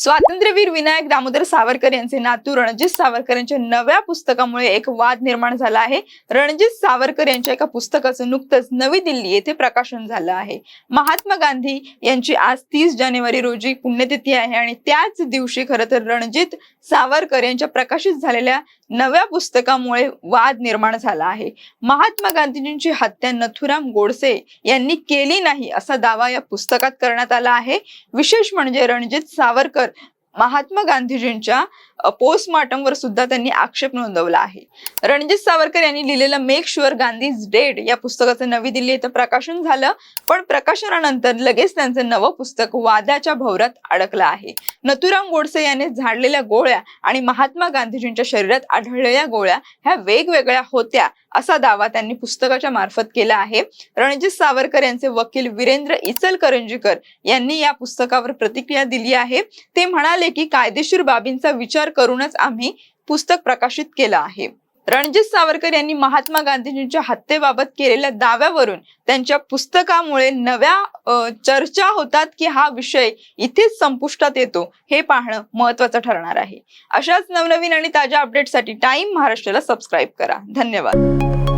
स्वातंत्र्यवीर विनायक दामोदर सावरकर यांचे नातू रणजित सावरकर यांच्या नव्या पुस्तकामुळे एक वाद निर्माण झाला आहे. रणजित सावरकर यांच्या एका पुस्तकाचं नुकतंच नवी दिल्ली येथे प्रकाशन झालं आहे. महात्मा गांधी यांची आज तीस जानेवारी रोजी पुण्यतिथी आहे आणि त्याच दिवशी खरं तर रणजित सावरकर यांच्या प्रकाशित झालेल्या नव्या पुस्तकामुळे वाद निर्माण झाला आहे. महात्मा गांधीजींची हत्या नथुराम गोडसे यांनी केली नाही असा दावा या पुस्तकात करण्यात आला आहे. विशेष म्हणजे रणजित सावरकर महात्मा गांधीजींच्या पोस्टमार्टम वर सुद्धा त्यांनी आक्षेप नोंदवला आहे. रणजित सावरकर यांनी लिहिलेलं make sure Gandhi is dead या पुस्तकाचं नवी दिल्ली इथं प्रकाशन झालं. पण प्रकाशनानंतर लगेच त्यांचं नवं पुस्तक वादाच्या भवरात अडकलं आहे. नथुराम गोडसे याने झाडलेल्या गोळ्या आणि महात्मा गांधीजींच्या शरीरात आढळलेल्या गोळ्या ह्या वेगवेगळ्या होत्या असा दावा त्यांनी पुस्तकाच्या मार्फत केला आहे. रणजित सावरकर यांचे वकील वीरेंद्र इचलकरंजीकर यांनी या पुस्तकावर प्रतिक्रिया दिली आहे. ते म्हणाले की कायदेशीर बाबींचा विचार करूनच आम्ही पुस्तक प्रकाशित केलं आहे. रणजित सावरकर यांनी महात्मा गांधीजींच्या हत्येबाबत केलेल्या दाव्यावरून त्यांच्या पुस्तकामुळे नव्या चर्चा होतात की हा विषय इथेच संपुष्टात येतो हे पाहणं महत्वाचं ठरणार आहे. अशाच नवनवीन आणि ताज्या अपडेटसाठी टाइम महाराष्ट्राला सबस्क्राईब करा. धन्यवाद.